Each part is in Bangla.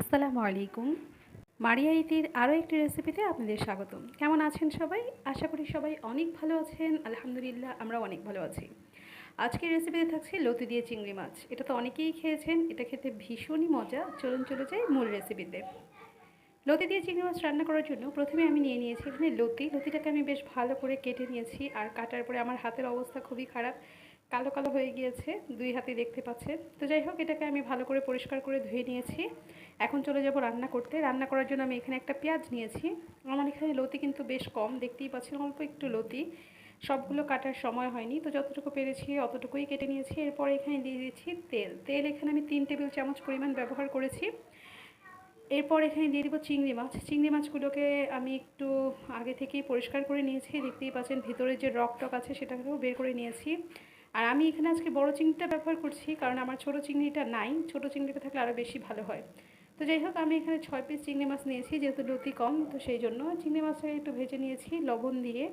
আসসালামু আলাইকুম। মারিয়া ইতির আরও একটি রেসিপিতে আপনাদের স্বাগতম। কেমন আছেন সবাই? আশা করি সবাই অনেক ভালো আছেন। আলহামদুলিল্লাহ আমরা অনেক ভালো আছি। আজকের রেসিপিতে থাকছে লতি দিয়ে চিংড়ি মাছ। এটা তো অনেকেই খেয়েছেন, এটা খেতে ভীষণই মজা। চলুন চলে যাই মূল রেসিপিতে। লতি দিয়ে চিংড়ি মাছ রান্না করার জন্য প্রথমে আমি নিয়ে নিয়েছি এখানে লতি। লতিটাকে আমি বেশ ভালো করে কেটে নিয়েছি আর কাটার পরে আমার হাতের অবস্থা খুবই খারাপ। কালো কালো হয়ে গিয়েছে, দুই হাতে দেখতে পাচ্ছেন। তো যাই হোক, এটাকে আমি ভালো করে পরিষ্কার করে ধুয়ে নিয়েছি। এখন চলে যাব রান্না করতে। রান্না করার জন্য আমি এখানে একটা পেঁয়াজ নিয়েছি। আমার এখানে লতি কিন্তু বেশ কম, দেখতেই পাচ্ছেন অল্প একটু লতি। সবগুলো কাটার সময় হয়নি, তো যতটুকু পেরেছি অতটুকুই কেটে নিয়েছি। এরপর এখানে দিয়ে দিচ্ছি তেল। তেল এখানে আমি তিন টেবিল চামচ পরিমাণ ব্যবহার করেছি। এরপর এখানে দিয়ে দিব চিংড়ি মাছ। চিংড়ি মাছগুলোকে আমি একটু আগে থেকেই পরিষ্কার করে নিয়েছি। দেখতেই পাচ্ছেন ভিতরে যে রক টক আছে সেটাকেও বের করে নিয়েছি। আর আমি এখানে আজকে বড় চিংড়িটা ব্যবহার করছি, কারণ আমার ছোট চিংড়িটা নাই, ছোট চিংড়িটা থাকলে আরও বেশি ভালো হয়। তো যাই হোক, আমি এখানে ছয় পিস চিংড়ি মাছ নিয়েছি, যেহেতু লতি কম, তো সেই জন্য চিংড়ি মাছটাকে একটু ভেজে নিয়েছি, লবণ দিয়ে।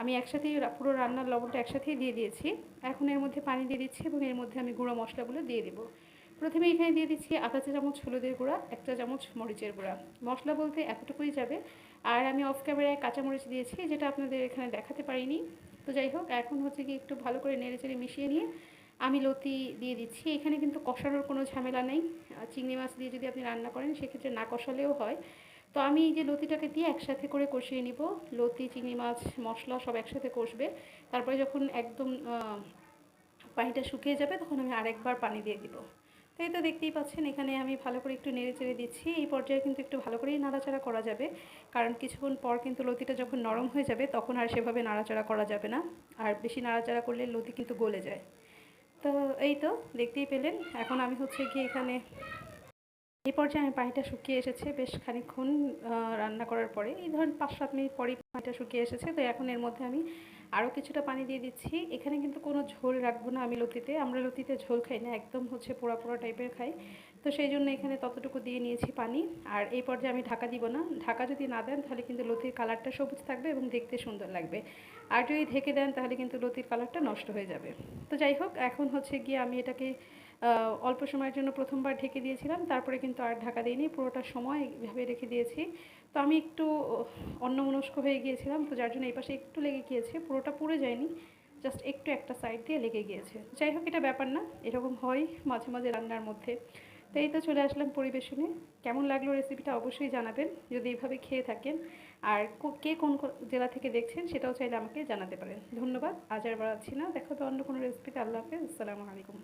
আমি একসাথেই পুরো রান্নার লবণটা একসাথেই দিয়ে দিয়েছি। এখন এর মধ্যে পানি দিয়ে দিচ্ছি এবং এর মধ্যে আমি গুঁড়ো মশলাগুলো দিয়ে দেবো। প্রথমে এখানে দিয়ে দিচ্ছি আধা চা চামচ হলুদের গুঁড়া একটা চামচ মরিচের গুঁড়া। মশলা বলতে এতটুকুই যাবে। আর আমি অফ ক্যামেরায় কাঁচামরিচ দিয়েছি, যেটা আপনাদের এখানে দেখাতে পারিনি। তো যাই হোক, এখন হচ্ছে কি একটু ভালো করে নেড়ে চেড়ে মিশিয়ে নিয়ে আমি লতি দিয়ে দিচ্ছি। এখানে কিন্তু কষানোর কোনো ঝামেলা নেই। চিংড়ি মাছ দিয়ে যদি আপনি রান্না করেন, সেক্ষেত্রে না কষালেও হয়। তো আমি এই যে লতিটাকে দিয়ে একসাথে করে কষিয়ে নিব। লতি, চিংড়ি মাছ, মশলা সব একসাথে কষবে। তারপরে যখন একদম পানিটা শুকিয়ে যাবে, তখন আমি আরেকবার পানি দিয়ে দিব। তাই তো দেখতেই পাচ্ছেন, এখানে আমি ভালো করে একটু নেড়ে চেড়ে দিচ্ছি। এই পর্যায়ে কিন্তু একটু ভালো করেই নাড়াচাড়া করা যাবে। কারণ কিছুক্ষণ পর কিন্তু লতিটা যখন নরম হয়ে যাবে, তখন আর সেভাবে নাড়াচাড়া করা যাবে না। আর বেশি নাড়াচাড়া করলে লতি কিন্তু গলে যায়। তো এই তো, দেখতেই পেলেন। এখন আমি হচ্ছে গিয়ে এখানে এই পর্যায়ে আমি পানিটা শুকিয়ে এসেছে বেশ খানিক্ষণ রান্না করার পরে। এই ধরেন পাঁচ সাত মিনিট পরেই পানিটা শুকিয়ে এসেছে। তো এখন এর মধ্যে আমি আরও কিছুটা পানি দিয়ে দিচ্ছি। এখানে কিন্তু কোনো ঝোল রাখব না আমি লতিতে। আমরা লতিতে ঝোল খাই না, একদম হচ্ছে পোড়া পোড়া টাইপের খাই। তো সেই জন্য এখানে ততটুকু দিয়ে নিয়েছি পানি। আর এই পর্যায়ে আমি ঢাকা দিব না। ঢাকা যদি না দেন তাহলে কিন্তু লতির কালারটা সবুজ থাকবে এবং দেখতে সুন্দর লাগবে। আর যদি ঢেকে দেন তাহলে কিন্তু লতির কালারটা নষ্ট হয়ে যাবে। তো যাই হোক, এখন হচ্ছে গিয়ে আমি এটাকে অল্প সময়ের জন্য প্রথমবার ঢেকে দিয়েছিলাম, তারপরে কিন্তু আর ঢাকা দিইনি, পুরোটা সময় এইভাবে রেখে দিয়েছি। তো আমি একটু অন্যমনস্ক হয়ে গিয়েছিলাম, তো যার জন্য এই পাশে একটু লেগে গিয়েছে, পুরোটা পুড়ে যায়নি জাস্ট একটু একটা সাইড দিয়ে লেগে গিয়েছে। যাই হোক, এটা ব্যাপার না, এরকম হয় মাঝে মাঝে রান্নার মধ্যে। তো এই তো চলে আসলাম পরিবেশনে, কেমন লাগল রেসিপিটা অবশ্যই জানাবেন, যদি এইভাবে খেয়ে থাকেন। আর কে কোন জেলা থেকে দেখছেন সেটাও চাইলে আমাকে জানাতে পারেন। ধন্যবাদ, আজ আর বাড়াচ্ছি না, দেখো তো অন্য কোনো রেসিপিতে আল্লাহ হাফেজ, আসসালামু আলাইকুম।